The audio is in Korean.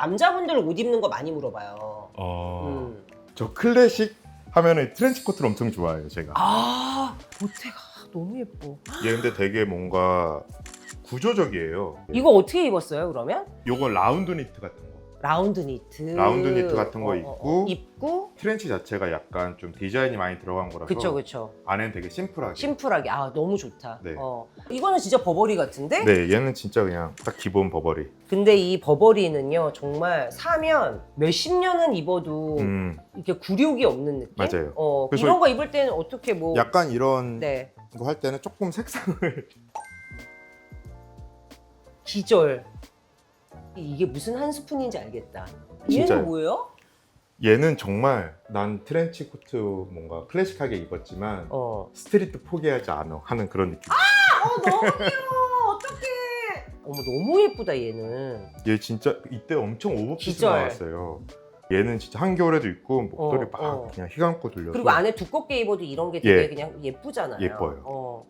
남자분들 옷 입는 거 많이 물어봐요. 어... 음. 저 클래식 하면은 트렌치 코트를 엄청 좋아해요 제가 아 보태가 너무 예뻐. 얘 근데 되게 뭔가 구조적이에요 이거 어떻게 입었어요 그러면? 요건 라운드 니트 같은 거 라운드 니트. 라운드 니트 같은 거 어, 어, 입고 어. 입고. 트렌치 자체가 약간 좀 디자인이 많이 들어간 거라서 그쵸 그쵸. 안에는 되게 심플하게 심플하게 아 너무 좋다. 네. 어. 이거는 진짜 버버리 같은데? 네 얘는 진짜 그냥 딱 기본 버버리 근데 이 버버리는요 정말 사면 몇십 년은 입어도 음 이렇게 굴욕이 없는 느낌? 맞아요. 어, 그래서 이런 거 입을 때는 어떻게 뭐 약간 이런 네. 거 할 때는 조금 색상을 기절. 이게 무슨 한 스푼인지 알겠다. 진짜요? 얘는 뭐예요? 얘는 정말 난 트렌치 코트 뭔가 클래식하게 입었지만 어. 스트리트 포기하지 않아 하는 그런 느낌 어 너무 귀여워. 어떡해. 어머 너무 예쁘다 얘는. 얘 진짜 이때 엄청 오버핏이 기절. 나왔어요 얘는 진짜 한겨울에도 입고 목도리 어, 막 어. 그냥 휘감고 돌려서 그리고 안에 두껍게 입어도 이런 게 되게 예. 그냥 예쁘잖아요. 예뻐요. 어.